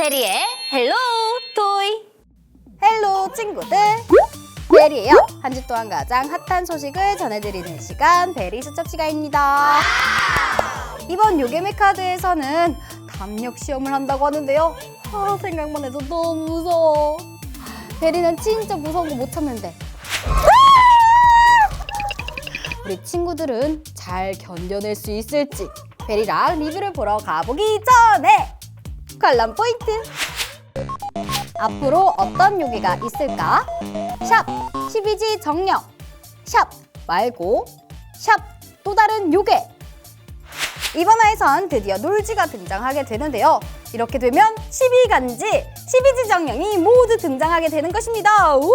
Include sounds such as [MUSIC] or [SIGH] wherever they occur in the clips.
베리의 헬로 토이. 헬로 친구들. 베리예요. 한 주 동안 가장 핫한 소식을 전해드리는 시간 베리 수첩 시간입니다. 이번 요괴메 카드에서는 담력 시험을 한다고 하는데요. 아 생각만 해도 너무 무서워. 베리는 진짜 무서운 거 못 참는데. 우리 친구들은 잘 견뎌낼 수 있을지 베리랑 리뷰를 보러 가보기 전에 관람 포인트 앞으로 어떤 요기가 있을까? 샵 12지 정령 샵 말고 샵 또 다른 요괴 이번 화에선 드디어 놀지가 등장하게 되는데요 이렇게 되면 12간지 12지 정령이 모두 등장하게 되는 것입니다 우!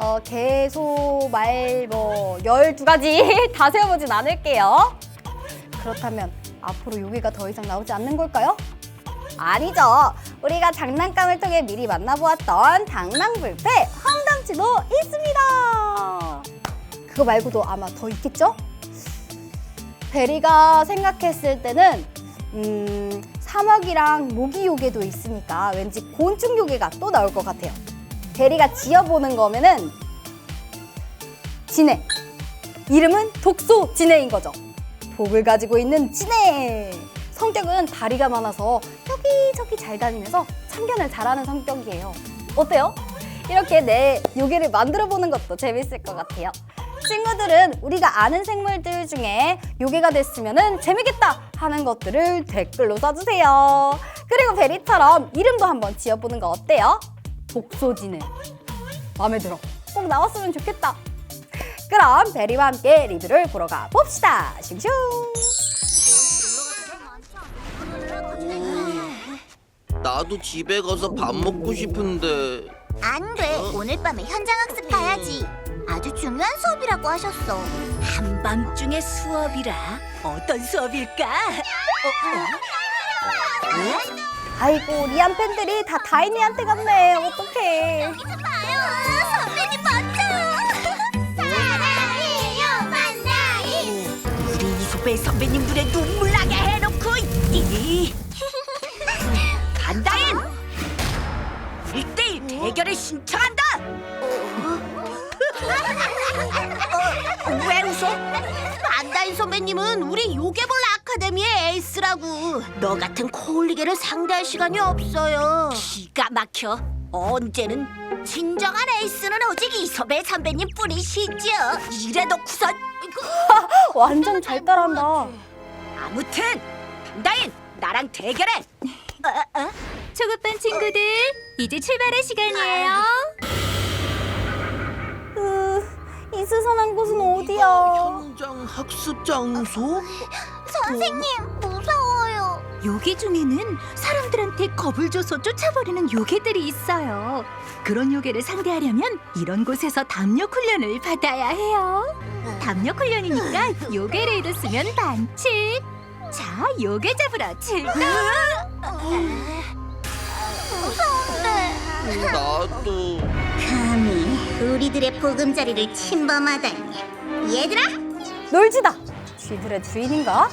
어, 개소, 말, 뭐, 12가지 [LAUGHS] 다 세워보진 않을게요. 그렇다면 앞으로 요기가 더 이상 나오지 않는 걸까요? 아니죠. 우리가 장난감을 통해 미리 만나보았던 당랑불패 황담치도 있습니다. 그거 말고도 아마 더 있겠죠? 베리가 생각했을 때는 음, 사막이랑 모기 요괴도 있으니까 왠지 곤충 요괴가 또 나올 것 같아요. 베리가 지어보는 거면은 진해. 이름은 독소 진해인 거죠. 독을 가지고 있는 진해. 성격은 다리가 많아서 여기저기 잘 다니면서 참견을 잘하는 성격이에요. 어때요? 이렇게 내 요괴를 만들어 보는 것도 재밌을 것 같아요. 친구들은 우리가 아는 생물들 중에 요괴가 됐으면 재밌겠다 하는 것들을 댓글로 써주세요. 그리고 베리처럼 이름도 한번 지어보는 거 어때요? 독소진해. 마음에 들어. 꼭 나왔으면 좋겠다. 그럼 베리와 함께 리뷰를 보러 가 봅시다. 슝슝. 나도 집에 가서 밥 먹고 싶은데 안 돼. 오늘 밤에 현장 학습 가야지. 아주 중요한 수업이라고 하셨어. 한밤중의 수업이라 어떤 수업일까? 아이고 리안 팬들이 다 다인이한테 갔네. 어떡해. 봐요. 선배님 멋 이소배 선배님 눈에 눈물 나게 해놓고 이 반다인 1대1 대결을 신청한다. 어, 왜 웃어? 반다인 선배님은 우리 요괴볼 아카데미의 에이스라고. 너 같은 코올리게를 상대할 시간이 없어요. 기가 막혀. 언제는 진정한 에이스는 오직 이소배 선배님 뿐이시죠. 이래도 구선 [LAUGHS] 완전 잘 따라한다. 아무튼 반다인 나랑 대결해. 어, 어? 초급반 친구들 이제 출발할 시간이에요 으, 이 스산한 곳은 어디야? 현장 학습 장소? 선생님, 요. 요괴 중에는 사람들한테 겁을 줘서 쫓아버리는 요괴들이 있어요 그런 요괴를 상대하려면 이런 곳에서 담력 훈련을 받아야 해요 담력 훈련이니까 요괴 레이더 쓰면 반칙 자 요괴 잡으러 출동 무서운데. 나도 감히 우리들의 보금자리를 침범하다니. 얘들아, 놀지다. 쥐들의 주인인가?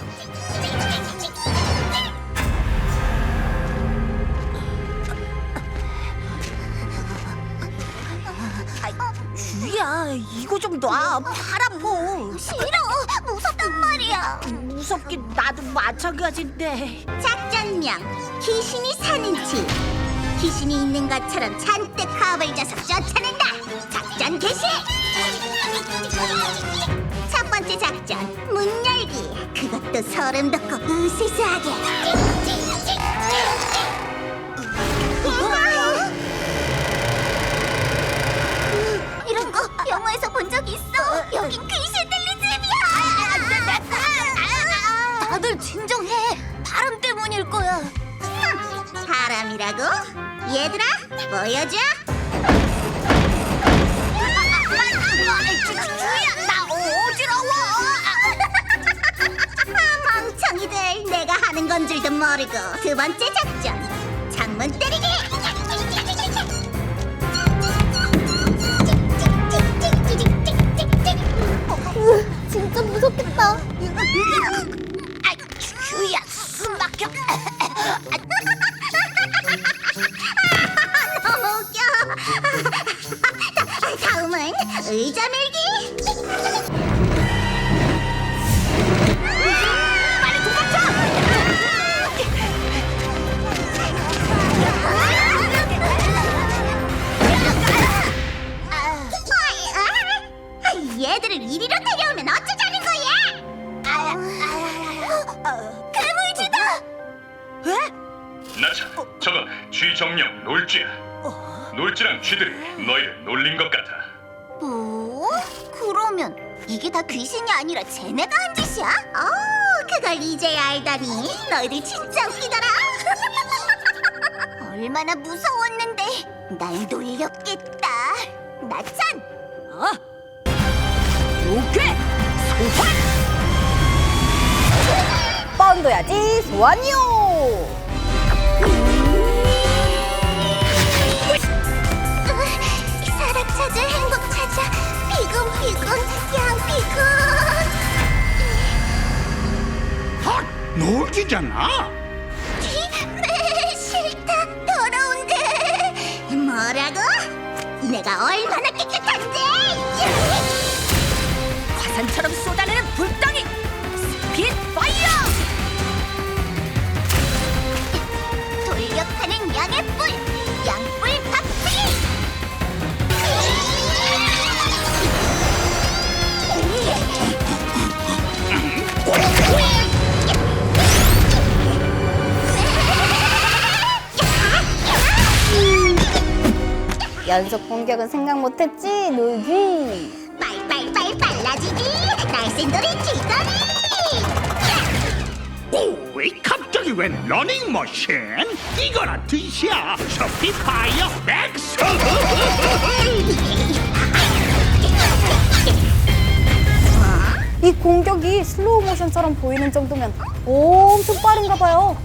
주희야 이거 좀 놔. 팔 아파. 싫어. 무섭단 말이야. 무섭긴 나도 마찬가지인데. 작전명 귀신이 사는 집 귀신이 있는 것처럼 잔뜩 겁을 줘서 쫓아낸다 작전 개시 첫 번째 작전 문 열기 그것도 소름 돋고 으스스하게 영화에서 본 적 있어? 여긴 귀신 들린 집이야! 다들 진정해. 바람 때문일 거야. 바람이라고? 얘들아 보여줘. 주야 나 어지러워. 아, 멍청이들 내가 하는 건 줄도 모르고 두 번째 작전. 창문 때리기 [LAUGHS] 진짜 무섭겠다. 아, 주야 숨 막혀. 아, 너무 웃겨. 다음은 의자 밀기. 쥐들이 너희를 놀린 것 같아. 뭐? 그러면 이게 다 귀신이 아니라 쟤네가 한 짓이야? 어, 그걸 이제야 알다니 너희들 진짜 웃기더라. [LAUGHS] 얼마나 무서웠는데 날 놀렸겠다. 나찬. 어? 요괴 소환! 뻔둬야지 소환이요. 놀기잖아. 네, 싫다. 더러운데. 뭐라고? 내가 얼마나 연속 공격은 생각 못했지 놀기. 빨빨빨 빨라지기. 날쌘돌이 쥐다리. 왜 갑자기 웬 러닝머신? 이거나 드셔. 스피파이어 맥스. 이 공격이 슬로우 모션처럼 보이는 정도면 엄청 빠른가 봐요.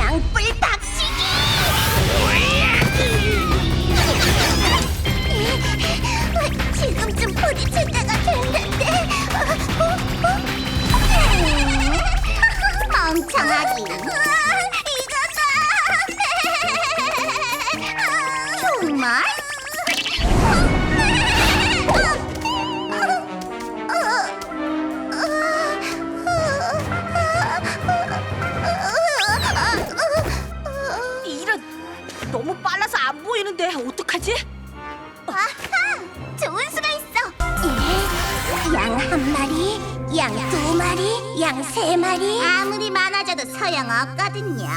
양뿔 박치기. 지금쯤 부딪힐 때가 됐는데. 멍청하기. 한 마리, 양 두 마리, 양 세 마리. 아무리 많아져도 소용없거든요.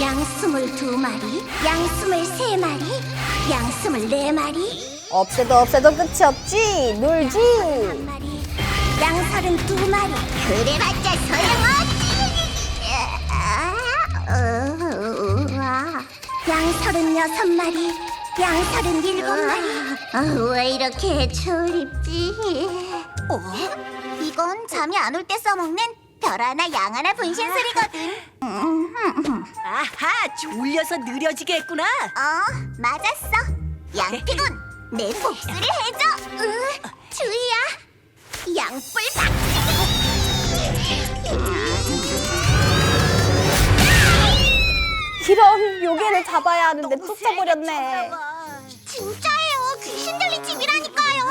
양 스물 두 마리, 양 스물 세 마리, 양 스물 네 마리. 없애도 없애도 끝이 없지 놀지. 한 마리, 양 서른 두 마리. 그래봤자 소용없지. 어, 우와. 양 서른 여섯 마리, 양 서른 일곱 마리. 아, 왜 이렇게 졸립지? 어? 이건 잠이 안 올 때 써먹는 별 하나 양 하나 분신술이거든. 아하 졸려서 느려지게 했구나 어, 맞았어. 양피군, 내 복수를 해줘. 으, 주희야, 양뿔 박치기. 이런 요괴를 잡아야 하는데 쫓아버렸네. 진짜예요. 귀신 들린 집이라니까요.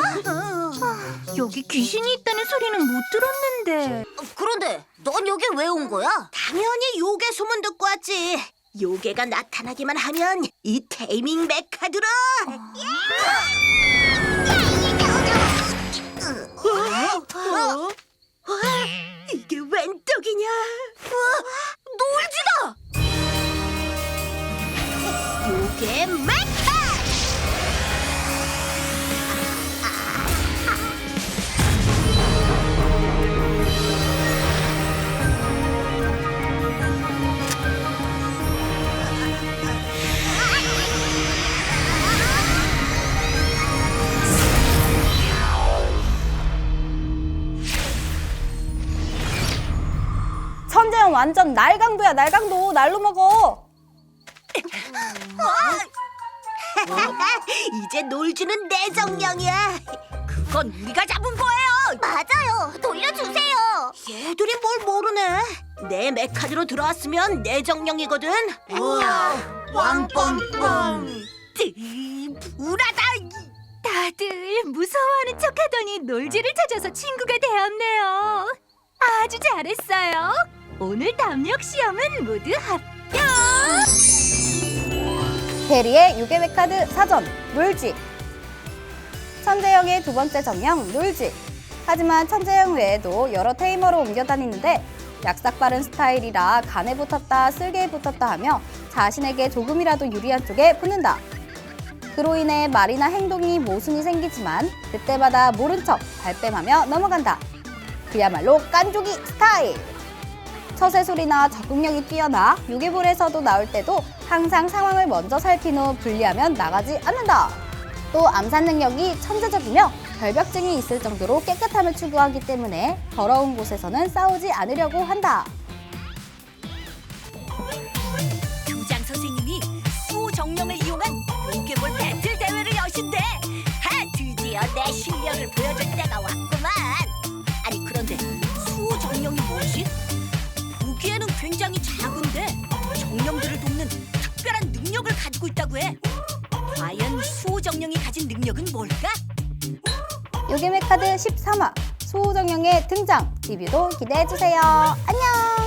여기 귀신이 있다는 소리는 못 들었는데 그런데 넌 여기 왜 온 거야? 당연히 요괴 소문 듣고 왔지. 요괴가 나타나기만 하면 이 테이밍 메카드라. 어? 와, 이게 웬 떡이냐? 요괴 메카. 천재형 완전 날강도야 날강도 날로 먹어. 이제 놀지는 내 정령이야. 그건 우리가 잡은 거예요 맞아요. 돌려주세요. 얘들이 뭘 모르네. 내 메카드로 들어왔으면 내 정령이거든. 우와, 왕뻥뻥. 띠 불하다 다들 무서워하는 척하더니 놀지를 찾아서 친구가 되었네요 아주 잘했어요 오늘 담력 시험은 모두 합격. 대리의 유괴백 카드 사전 룰지. 천재형의 두 번째 정령 룰지. 하지만 천재형 외에도 여러 테이머로 옮겨 다니는데 약삭 빠른 스타일이라 간에 붙었다 쓸개에 붙었다 하며 자신에게 조금이라도 유리한 쪽에 붙는다. 그로 인해 말이나 행동이 모순이 생기지만 그때마다 모른 척 발뺌하며 넘어간다. 그야말로 깐족이 스타일 처세술이나 적응력이 뛰어나 유기볼에서도 나올 때도 항상 상황을 먼저 살핀 후 분리하면 나가지 않는다. 또 암산 능력이 천재적이며 결벽증이 있을 정도로 깨끗함을 추구하기 때문에 더러운 곳에서는 싸우지 않으려고 한다. 교장 선생님이 수호 정령을 이용한 요괴볼 배틀 대회를 여신대. 하, 드디어 내 실력을 보여줄 때가 왔구만. 아니 그런데 수호 정령이 뭐지? 보기에는 굉장히 작은데 정령들을 돕는 특별한 능력을 가지고 있다고 해. 과연 수호 정령이 가진 능력은 뭘까? 요괴메 카드 13화 소호정령의 등장 리뷰도 기대해 주세요. 안녕!